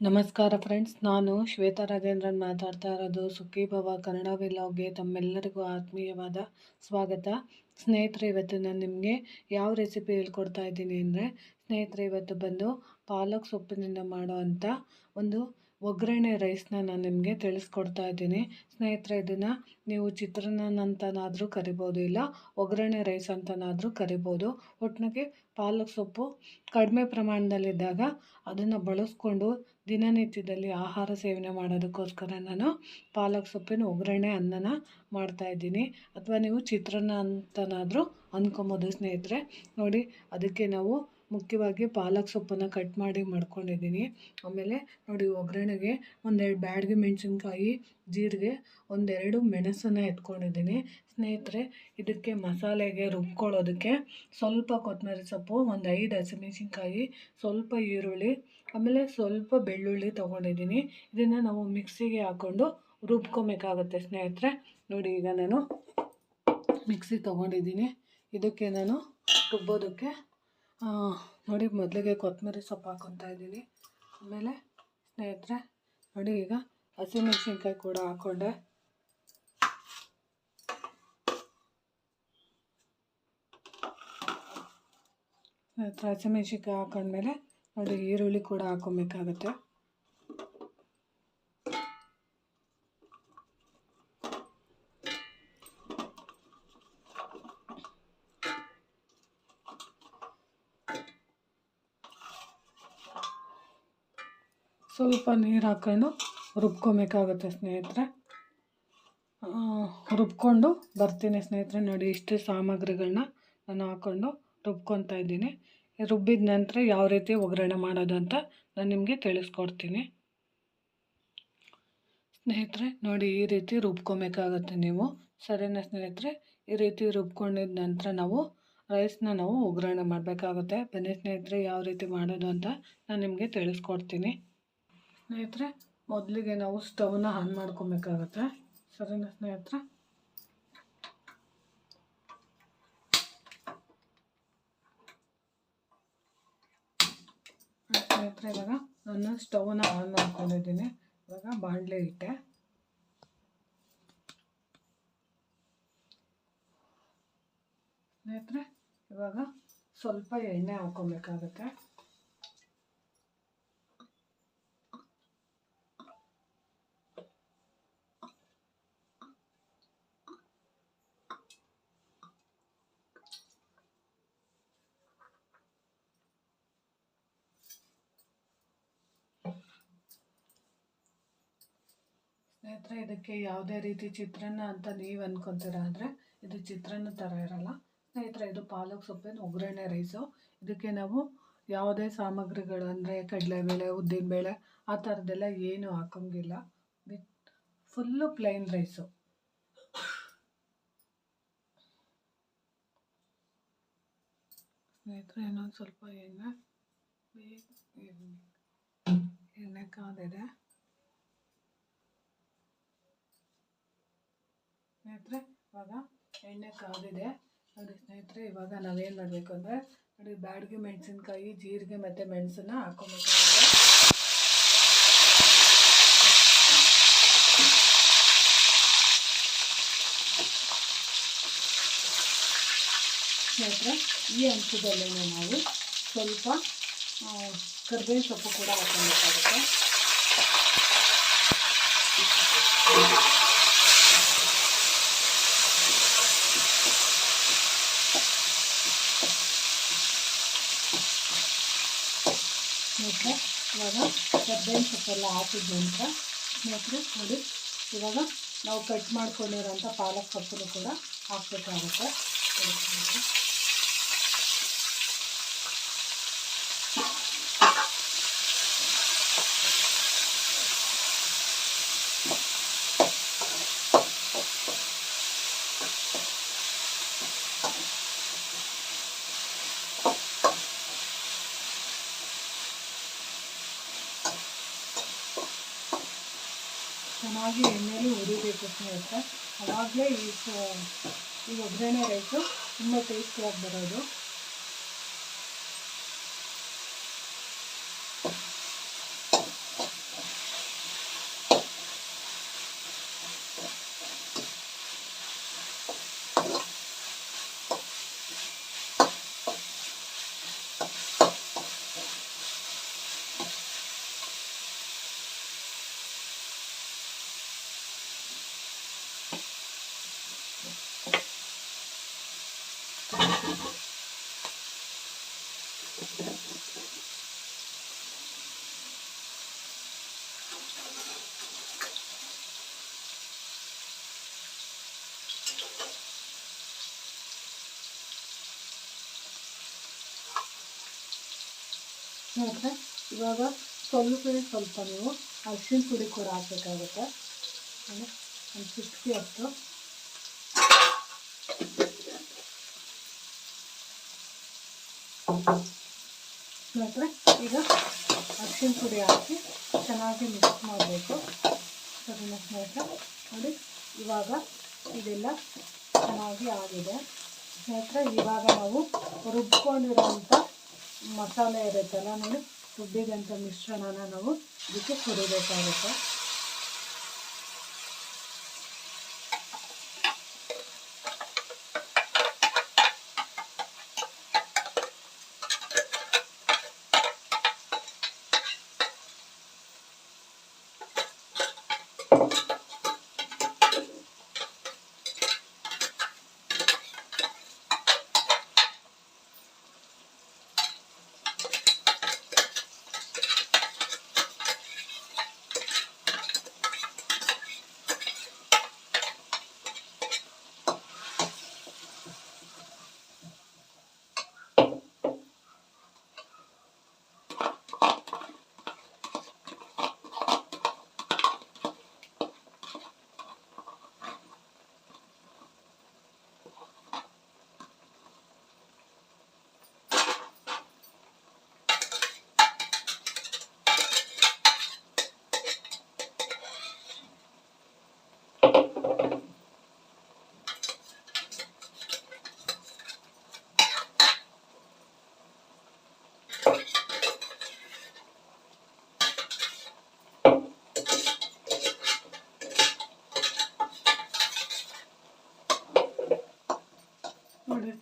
ನಮಸ್ಕಾರ ಫ್ರೆಂಡ್ಸ್, ನಾನು ಶ್ವೇತಾ ರಾಜೇಂದ್ರನ್ ಮಾತಾಡ್ತಾ ಇರೋದು ಸುಖಿ ಭವ ಕನ್ನಡ ವಿಲಾಗ್ಗೆ. ತಮ್ಮೆಲ್ಲರಿಗೂ ಆತ್ಮೀಯವಾದ ಸ್ವಾಗತ. ಸ್ನೇಹಿತರೆ, ಇವತ್ತು ನಾನು ನಿಮಗೆ ಯಾವ ರೆಸಿಪಿ ಹೇಳ್ಕೊಡ್ತಾ ಇದ್ದೀನಿ ಅಂದರೆ, ಸ್ನೇಹಿತರೆ, ಇವತ್ತು ಬಂದು ಪಾಲಕ್ ಸೊಪ್ಪಿನಿಂದ ಮಾಡೋ ಅಂಥ ಒಂದು ಒಗ್ಗರಣೆ ರೈಸ್ನ ನಾನು ನಿಮಗೆ ತಿಳಿಸ್ಕೊಡ್ತಾ ಇದ್ದೀನಿ. ಸ್ನೇಹಿತರೆ, ಇದನ್ನು ನೀವು ಚಿತ್ರಾನ್ನ ಅಂತನಾದರೂ ಕರಿಬೋದು, ಇಲ್ಲ ಒಗ್ಗರಣೆ ರೈಸ್ ಅಂತನಾದರೂ ಕರಿಬೋದು. ಒಟ್ಟಿನಾಗೆ ಪಾಲಕ್ ಸೊಪ್ಪು ಕಡಿಮೆ ಪ್ರಮಾಣದಲ್ಲಿದ್ದಾಗ ಅದನ್ನು ಬಳಸ್ಕೊಂಡು ದಿನನಿತ್ಯದಲ್ಲಿ ಆಹಾರ ಸೇವನೆ ಮಾಡೋದಕ್ಕೋಸ್ಕರ ನಾನು ಪಾಲಕ್ ಸೊಪ್ಪಿನ ಒಗ್ಗರಣೆ ಅನ್ನನ ಮಾಡ್ತಾಯಿದ್ದೀನಿ ಅಥವಾ ನೀವು ಚಿತ್ರಾನ್ನ ಅಂತನಾದರೂ ಅಂದ್ಕೊಬೋದು ಸ್ನೇಹಿತರೆ. ನೋಡಿ, ಅದಕ್ಕೆ ನಾವು ಮುಖ್ಯವಾಗಿ ಪಾಲಕ್ ಸೊಪ್ಪನ್ನು ಕಟ್ ಮಾಡಿ ಮಾಡ್ಕೊಂಡಿದ್ದೀನಿ. ಆಮೇಲೆ ನೋಡಿ ಒಗ್ಗರಣೆಗೆ ಒಂದೆರಡು ಬ್ಯಾಡಗಿ ಮೆಣಸಿನ್ಕಾಯಿ, ಜೀರಿಗೆ, ಒಂದೆರಡು ಮೆಣಸನ್ನು ಎತ್ಕೊಂಡಿದ್ದೀನಿ. ಸ್ನೇಹಿತರೆ, ಇದಕ್ಕೆ ಮಸಾಲೆಗೆ ರುಬ್ಕೊಳ್ಳೋದಕ್ಕೆ ಸ್ವಲ್ಪ ಕೊತ್ತಂಬರಿ ಸೊಪ್ಪು, ಒಂದು ಐದು ಹಸಿಮೆಣ್ಸಿನ್ಕಾಯಿ, ಸ್ವಲ್ಪ ಈರುಳ್ಳಿ, ಆಮೇಲೆ ಸ್ವಲ್ಪ ಬೆಳ್ಳುಳ್ಳಿ ತೊಗೊಂಡಿದ್ದೀನಿ. ಇದನ್ನು ನಾವು ಮಿಕ್ಸಿಗೆ ಹಾಕ್ಕೊಂಡು ರುಬ್ಕೊಬೇಕಾಗುತ್ತೆ ಸ್ನೇಹಿತರೆ. ನೋಡಿ ಈಗ ನಾನು ಮಿಕ್ಸಿ ತೊಗೊಂಡಿದ್ದೀನಿ. ಇದಕ್ಕೆ ನಾನು ರುಬ್ಬೋದಕ್ಕೆ ನೋಡಿ ಮೊದಲಿಗೆ ಕೊತ್ತಂಬರಿ ಸೊಪ್ಪು ಹಾಕೊತಾ ಇದ್ದೀನಿ. ಆಮೇಲೆ ಸ್ನೇಹಿತರೆ, ನೋಡಿ ಈಗ ಹಸಿಮೆಣಸಿನ್ಕಾಯಿ ಕೂಡ ಹಾಕ್ಕೊಂಡೆ ಸ್ನೇಹಿತರೆ, ಹಸಿಮೆಣಸಿನ್ಕಾಯಿ ಹಾಕೊಂಡ್ಮೇಲೆ ನೋಡಿ ಈರುಳ್ಳಿ ಕೂಡ ಹಾಕ್ಕೊಬೇಕಾಗತ್ತೆ ಸ್ವಲ್ಪ ನೀರು ಹಾಕ್ಕೊಂಡು ರುಬ್ಕೊಬೇಕಾಗುತ್ತೆ ಸ್ನೇಹಿತರೆ. ರುಬ್ಕೊಂಡು ಬರ್ತೀನಿ ಸ್ನೇಹಿತರೆ. ನೋಡಿ, ಇಷ್ಟು ಸಾಮಗ್ರಿಗಳನ್ನ ನಾನು ಹಾಕ್ಕೊಂಡು ರುಬ್ಕೊತಾ ಇದ್ದೀನಿ. ರುಬ್ಬಿದ ನಂತರ ಯಾವ ರೀತಿ ಒಗ್ಗರಣೆ ಮಾಡೋದು ಅಂತ ನಾನು ನಿಮಗೆ ತಿಳಿಸ್ಕೊಡ್ತೀನಿ. ಸ್ನೇಹಿತರೆ, ನೋಡಿ, ಈ ರೀತಿ ರುಬ್ಕೊಬೇಕಾಗುತ್ತೆ ನೀವು. ಸರಿನಾ ಸ್ನೇಹಿತರೆ? ಈ ರೀತಿ ರುಬ್ಕೊಂಡಿದ ನಂತರ ನಾವು ರೈಸ್ನ ನಾವು ಒಗ್ಗರಣೆ ಮಾಡಬೇಕಾಗುತ್ತೆ. ಬನ್ನಿ ಸ್ನೇಹಿತರೆ, ಯಾವ ರೀತಿ ಮಾಡೋದು ಅಂತ ನಾನು ನಿಮಗೆ ತಿಳಿಸ್ಕೊಡ್ತೀನಿ. ಸ್ನೇಹಿತರೆ, ಮೊದಲಿಗೆ ನಾವು ಸ್ಟವ್ನ ಆನ್ ಮಾಡ್ಕೊಬೇಕಾಗತ್ತೆ. ಸರಿನಾ ಸ್ನೇಹಿತರೆ? ಸ್ನೇಹಿತರೆ, ಇವಾಗ ನಾನು ಸ್ಟವ್ನ ಆನ್ ಮಾಡ್ಕೊಂಡಿದ್ದೀನಿ. ಇವಾಗ ಬಾಣಲೆ ಇಟ್ಟೆ ಸ್ನೇಹಿತರೆ, ಇವಾಗ ಸ್ವಲ್ಪ ಎಣ್ಣೆ ಹಾಕ್ಕೊಬೇಕಾಗತ್ತೆ ಇದಕ್ಕೆ ಯಾವುದೇ ರೀತಿ ಚಿತ್ರಾನ್ನ ಅಂತ ನೀವು ಅಂದ್ಕೊತೀರ ಅಂದರೆ ಇದು ಚಿತ್ರಾನ್ನ ಥರ ಇರಲ್ಲ. ಸ್ನೇಹಿತರೆ, ಇದು ಪಾಲಕ್ ಸೊಪ್ಪಿನ ಒಗ್ಗರಣೆ ರೈಸು ಇದಕ್ಕೆ ನಾವು ಯಾವುದೇ ಸಾಮಗ್ರಿಗಳು ಅಂದರೆ ಕಡಲೆಬೇಳೆ, ಉದ್ದಿನಬೇಳೆ ಆ ಥರದ್ದೆಲ್ಲ ಏನು ಹಾಕೋಂಗಿಲ್ಲ. ವಿತ್ ಫುಲ್ಲು ಪ್ಲೈನ್ ರೈಸು ಸ್ನೇಹಿತರೆ, ಇನ್ನೊಂದು ಸ್ವಲ್ಪ ಎಣ್ಣೆ. ಎಣ್ಣೆ ಕಾದಿದೆ. ಸ್ನೇಹಿತರೆ, ಇವಾಗ ಎಣ್ಣೆ ಕಾದಿದೆ ನೋಡಿ ಸ್ನೇಹಿತರೆ, ಇವಾಗ ನಾವೇನು ಮಾಡಬೇಕು ಅಂದರೆ, ನೋಡಿ ಬ್ಯಾಡ್ಗೆ ಮೆಣಸಿನ್ಕಾಯಿ, ಜೀರಿಗೆ ಮತ್ತು ಮೆಣಸನ್ನ ಹಾಕೊಬೇಕಾಗುತ್ತೆ ಸ್ನೇಹಿತರೆ. ಈ ಅಂಶದಲ್ಲೇ ನಾವು ಸ್ವಲ್ಪ ಕರ್ಬೇವಿನ ಸೊಪ್ಪು ಕೂಡ ಹಾಕೊಬೇಕಾಗುತ್ತೆ. ಸ್ನೇಹಿತರೆ ಇವಾಗ ಕರ್ಬೇವಿನ ಸೊಪ್ಪೆಲ್ಲ ಹಾಕಿದ ನಂತರ ಸ್ನೇಹಿತರೆ, ನೋಡಿ, ಇವಾಗ ನಾವು ಕಟ್ ಮಾಡ್ಕೊಂಡಿರೋಂಥ ಪಾಲಕ್ ಸೊಪ್ಪನ್ನು ಕೂಡ ಹಾಕಬೇಕಾಗುತ್ತೆ. ಚೆನ್ನಾಗಿ ಎಣ್ಣೆಲಿ ಹುರಿಬೇಕು ಸ್ನೇಹಿತರೆ. ಅವಾಗಲೇ ಈ ಈ ಒಗ್ಗರಣೆ ರೈಸು ತುಂಬ ಟೇಸ್ಟಿಯಾಗಿ ಬರೋದು. ಸ್ನೇಹಿತರೆ ಇವಾಗ ಸ್ವಲ್ಪ ಸ್ವಲ್ಪ ನೀವು ಅರಿಶಿನ ಪುಡಿ ಕೂಡ ಹಾಕಬೇಕಾಗುತ್ತೆ. ಅಂದರೆ ಒಂದು ಫಿಫ್ಟಿ ಅಷ್ಟು ಸ್ನೇಹಿತರೆ ಈಗ ಅರಿಶಿನ ಪುಡಿ ಹಾಕಿ ಚೆನ್ನಾಗಿ ಮಿಕ್ಸ್ ಮಾಡಬೇಕು. ಸರಿನಾ ಸ್ನೇಹಿತರೆ ನೋಡಿ, ಇವಾಗ ಇದೆಲ್ಲ ಚೆನ್ನಾಗಿ ಆಗಿದೆ. ಸ್ನೇಹಿತರೆ, ಇವಾಗ ನಾವು ರುಬ್ಕೊಂಡಿರೋಂಥ ಮಸಾಲೆ ಇರುತ್ತಲ್ಲ ನಾವು ರುಬ್ಬಿದಂಥ ಮಿಶ್ರಣನ ನಾವು ಇದಕ್ಕೆ ಕುಡಿಬೇಕಾಗುತ್ತೆ.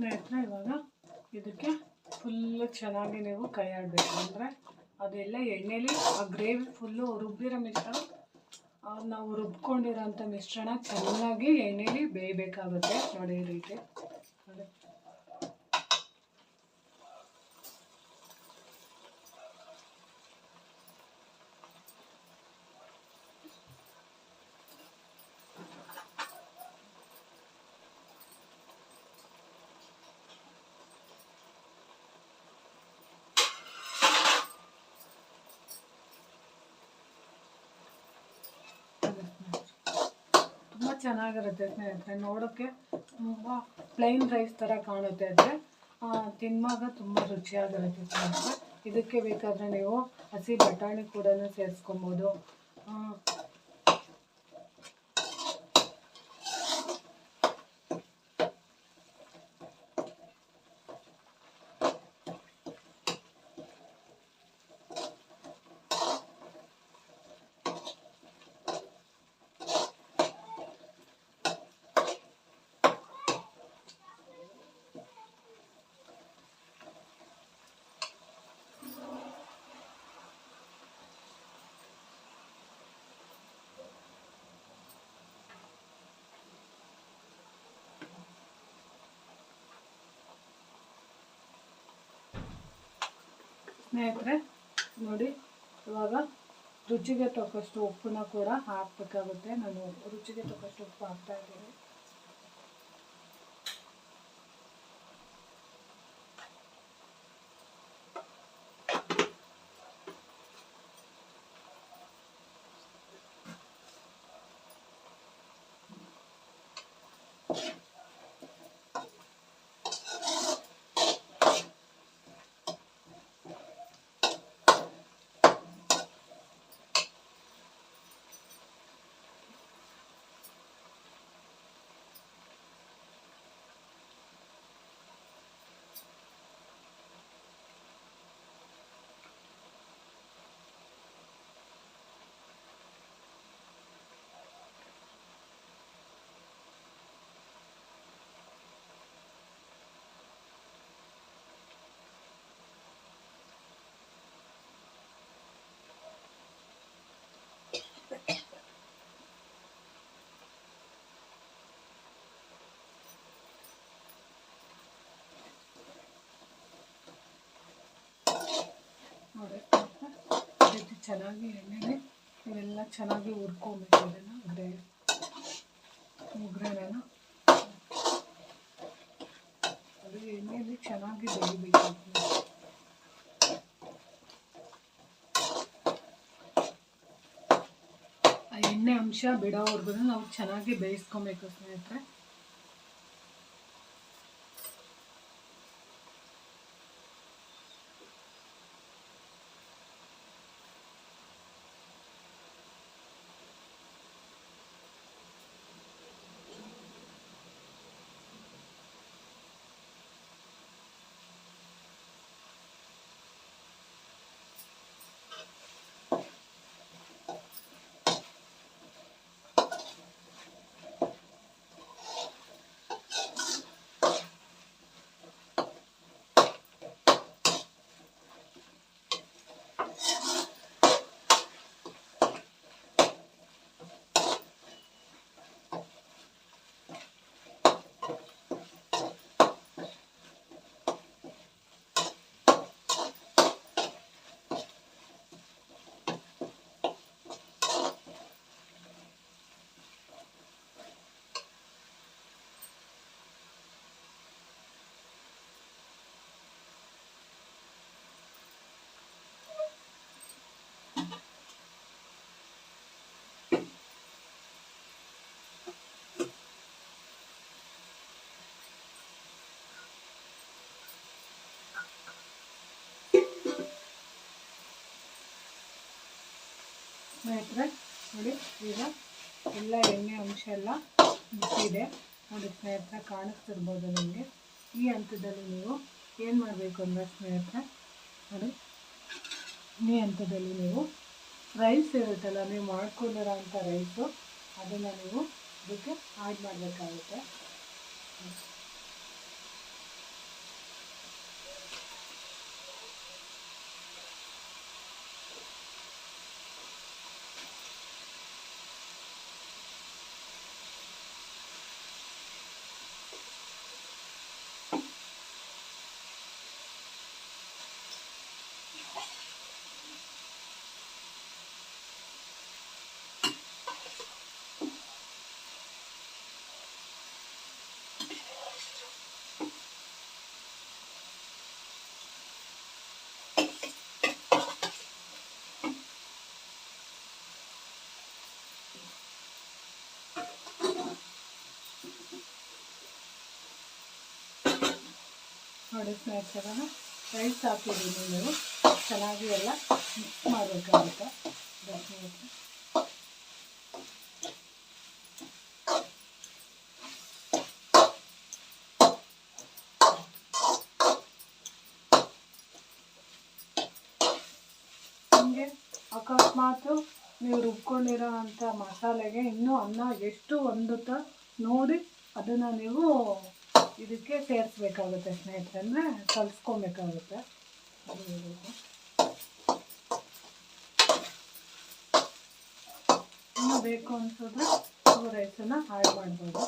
ಸ್ನೇಹಿತರೆ ಇವಾಗ ಇದಕ್ಕೆ ಫುಲ್ಲು ಚೆನ್ನಾಗಿ ನೀವು ಕೈ ಆಡಬೇಕು. ಅಂದರೆ ಅದೆಲ್ಲ ಎಣ್ಣೆಲಿ ಆ ಗ್ರೇವಿ ಫುಲ್ಲು ರುಬ್ಬಿರೋ ಮಿಶ್ರಣ ನಾವು ರುಬ್ಕೊಂಡಿರೋಂಥ ಮಿಶ್ರಣ ಚೆನ್ನಾಗಿ ಎಣ್ಣೆಲಿ ಬೇಯಬೇಕಾಗುತ್ತೆ ನೋಡಿ ರೀತಿ ನೋಡಿ ತುಂಬ ಚೆನ್ನಾಗಿರುತ್ತೆ ಸ್ನೇಹಿತರೆ, ನೋಡೋಕ್ಕೆ ತುಂಬ ಪ್ಲೈನ್ ರೈಸ್ ಥರ ಕಾಣುತ್ತೆ ಆದರೆ ತಿನ್ನುವಾಗ ತುಂಬ ರುಚಿಯಾಗಿರುತ್ತೆ ಸ್ನೇಹಿತರೆ. ಇದಕ್ಕೆ ಬೇಕಾದರೆ ನೀವು ಹಸಿ ಬಟಾಣಿ ಕೂಡ ಸೇರಿಸ್ಕೊಬೋದು. ಸ್ನೇಹಿತರೆ, ನೋಡಿ, ಇವಾಗ ರುಚಿಗೆ ತಕ್ಕಷ್ಟು ಉಪ್ಪನ್ನ ಕೂಡ ಹಾಕಬೇಕಾಗುತ್ತೆ. ನಾನು ರುಚಿಗೆ ತಕ್ಕಷ್ಟು ಉಪ್ಪು ಹಾಕ್ತಾ ಇದ್ದೀನಿ. ನೋಡಿ ಚೆನ್ನಾಗಿ ಎಣ್ಣೆನೆ ಇವೆಲ್ಲ ಚೆನ್ನಾಗಿ ಹುರ್ಕೊಬೇಕು ಇದನ್ನು ಗ್ರೇ ಒಗ್ಗರಣೆನ. ಅದು ಎಣ್ಣೆಯಲ್ಲಿ ಚೆನ್ನಾಗಿ ಬೆಳಿಬೇಕು ಆ ಎಣ್ಣೆ ಅಂಶ ಬಿಡೋವರೆಗೂ ನಾವು ಚೆನ್ನಾಗಿ ಬೇಯಿಸ್ಕೊಬೇಕು ಸ್ನೇಹಿತರೆ. ಸ್ನೇಹಿತರೆ ನೋಡಿ, ಈಗ ಎಲ್ಲ ಎಣ್ಣೆ ಅಂಶ ಎಲ್ಲ ಬಿಟ್ಟಿದೆ ನೋಡಿ, ಸ್ನೇಹಿತರೆ, ಕಾಣಿಸ್ತಿರ್ಬೋದು ನಿಮಗೆ. ಈ ಹಂತದಲ್ಲಿ ನೀವು ಏನು ಮಾಡಬೇಕು ಅಂದರೆ ಸ್ನೇಹಿತರೆ, ನೋಡಿ, ಈ ಹಂತದಲ್ಲಿ ನೀವು ರೈಸ್ ಇರುತ್ತಲ್ಲ, ನೀವು ಮಾಡ್ಕೊಂಡಿರೋ ಅಂಥ ರೈಸು ಅದನ್ನು ನೀವು ಇದಕ್ಕೆ ಆ್ಯಡ್ ಮಾಡಬೇಕಾಗುತ್ತೆ. ನೋಡಿ ಸ್ನೇಹಿತರೆ ರೈಸ್ ಹಾಕಿದ್ದೀನಿ ನೀವು. ಚೆನ್ನಾಗಿ ಎಲ್ಲ ಮಿಕ್ಸ್ ಮಾಡಬೇಕಾಗುತ್ತೆ. ನಿಮಗೆ ಅಕಸ್ಮಾತು ನೀವು ರುಬ್ಕೊಂಡಿರೋ ಅಂಥ ಮಸಾಲೆಗೆ ಇನ್ನೂ ಅನ್ನ ಎಷ್ಟು ಹೊಂದುತ್ತಾ ನೋಡಿ ಅದನ್ನು ನೀವು ಇದಕ್ಕೆ ಸೇರಿಸ್ಬೇಕಾಗುತ್ತೆ ಸ್ನೇಹಿತರನ್ನ ಕಲ್ಸ್ಕೊಬೇಕಾಗುತ್ತೆ. ಇನ್ನೂ ಬೇಕು ಅನ್ಸಿದ್ರೆ ನೀವು ರೈಸನ್ನು ಆ್ಯಡ್ ಮಾಡ್ಬೋದು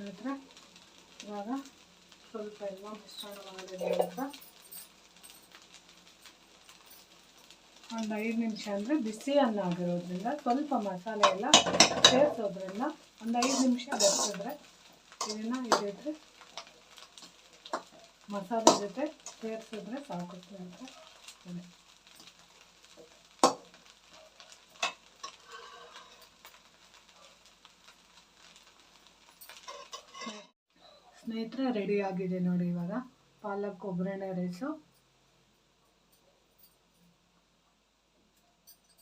ಇವಾಗ ಸ್ವಲ್ಪ ಎಲ್ಲ ಮಿಶ್ರಣ ಮಾಡಿದ ಒಂದು ಐದು ನಿಮಿಷ ಅಂದರೆ ಬಿಸಿ ಅನ್ನ ಆಗಿರೋದ್ರಿಂದ ಸ್ವಲ್ಪ ಮಸಾಲೆ ಎಲ್ಲ ಸೇರಿಸೋದ್ರಿಂದ ಒಂದು ಐದು ನಿಮಿಷ ಬೆರೆಸಿದ್ರೆ ಇದನ್ನು ಇದ್ರೆ ಮಸಾಲೆ ಜೊತೆ ಸೇರಿಸಿದ್ರೆ ಸಾಕು ಸ್ನೇಹಿತರೆ ಸ್ನೇಹಿತರೆ ರೆಡಿ ಆಗಿದೆ ನೋಡಿ ಇವಾಗ. ಪಾಲಕ್ ಒಗ್ಗರಣೆ ರೈಸು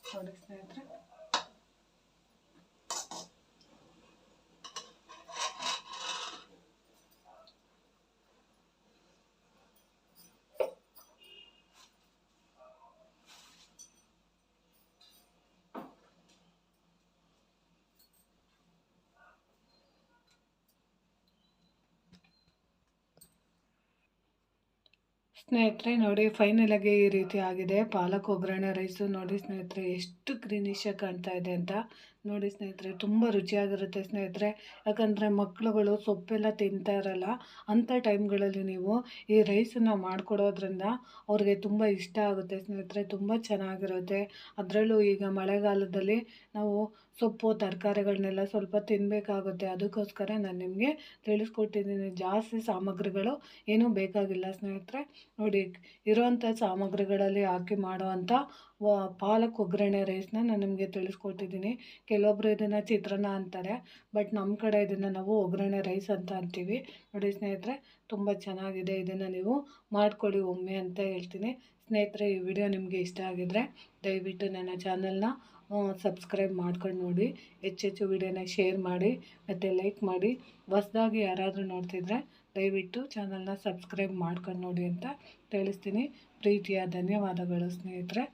ನೋಡಿ ಸ್ನೇಹಿತರೆ. ಸ್ನೇಹಿತರೆ, ನೋಡಿ ಫೈನಲ್ ಆಗಿ ಈ ರೀತಿ ಆಗಿದೆ. ಪಾಲಕ್ ಒಗ್ಗರಣೆ ರೈಸು ನೋಡಿ, ಸ್ನೇಹಿತರೆ, ಎಷ್ಟು ಗ್ರೀನಿಶಾಗಿ ಕಾಣ್ತಾ ಇದೆ ಅಂತ. ನೋಡಿ ಸ್ನೇಹಿತರೆ, ತುಂಬ ರುಚಿಯಾಗಿರುತ್ತೆ ಸ್ನೇಹಿತರೆ. ಯಾಕಂದರೆ ಮಕ್ಕಳುಗಳು ಸೊಪ್ಪೆಲ್ಲ ತಿಂತಾ ಇರಲ್ಲ ಅಂಥ ಟೈಮ್ಗಳಲ್ಲಿ ನೀವು ಈ ರೈಸನ್ನು ಮಾಡಿಕೊಡೋದ್ರಿಂದ ಅವ್ರಿಗೆ ತುಂಬ ಇಷ್ಟ ಆಗುತ್ತೆ ಸ್ನೇಹಿತರೆ, ತುಂಬ ಚೆನ್ನಾಗಿರುತ್ತೆ. ಅದರಲ್ಲೂ ಈಗ ಮಳೆಗಾಲದಲ್ಲಿ ನಾವು ಸೊಪ್ಪು ತರಕಾರಿಗಳನ್ನೆಲ್ಲ ಸ್ವಲ್ಪ ತಿನ್ನಬೇಕಾಗುತ್ತೆ ಅದಕ್ಕೋಸ್ಕರ ನಾನು ನಿಮಗೆ ತಿಳಿಸ್ಕೊಟ್ಟಿದ್ದೀನಿ ಜಾಸ್ತಿ ಸಾಮಗ್ರಿಗಳು ಏನೂ ಬೇಕಾಗಿಲ್ಲ ಸ್ನೇಹಿತರೆ. ನೋಡಿ, ಇರೋವಂಥ ಸಾಮಗ್ರಿಗಳಲ್ಲಿ ಹಾಕಿ ಮಾಡೋವಂಥ ಪಾಲಕ್ ಒಗ್ಗರಣೆ ರೈಸ್ನ ನಾನು ನಿಮಗೆ ತಿಳಿಸ್ಕೊಟ್ಟಿದ್ದೀನಿ ಕೆಲವೊಬ್ಬರು ಇದನ್ನು ಚಿತ್ರಾನ್ನ ಅಂತಾರೆ ಬಟ್ ನಮ್ಮ ಕಡೆ ಇದನ್ನು ನಾವು ಒಗ್ಗರಣೆ ರೈಸ್ ಅಂತ ಅಂತೀವಿ. ನೋಡಿ ಸ್ನೇಹಿತರೆ, ತುಂಬ ಚೆನ್ನಾಗಿದೆ ಇದನ್ನು ನೀವು ಮಾಡಿಕೊಡಿ ಒಮ್ಮೆ ಅಂತ ಹೇಳ್ತೀನಿ. ಸ್ನೇಹಿತರೆ, ಈ ವಿಡಿಯೋ ನಿಮಗೆ ಇಷ್ಟ ಆಗಿದ್ರೆ ದಯವಿಟ್ಟು ನನ್ನ ಚಾನಲ್ನ ಸಬ್ಸ್ಕ್ರೈಬ್ ಮಾಡ್ಕೊಂಡು ನೋಡಿ. ಹೆಚ್ಚೆಚ್ಚು ವಿಡಿಯೋನ ಶೇರ್ ಮಾಡಿ, ಮತ್ತು ಲೈಕ್ ಮಾಡಿ. ಹೊಸ್ದಾಗಿ ಯಾರಾದರೂ ನೋಡ್ತಿದ್ರೆ ದಯವಿಟ್ಟು ಚಾನಲ್ನ ಸಬ್ಸ್ಕ್ರೈಬ್ ಮಾಡ್ಕೊಂಡು ನೋಡಿ ಅಂತ ತಿಳಿಸ್ತೀನಿ. ಪ್ರೀತಿಯ ಧನ್ಯವಾದಗಳು ಸ್ನೇಹಿತರೆ.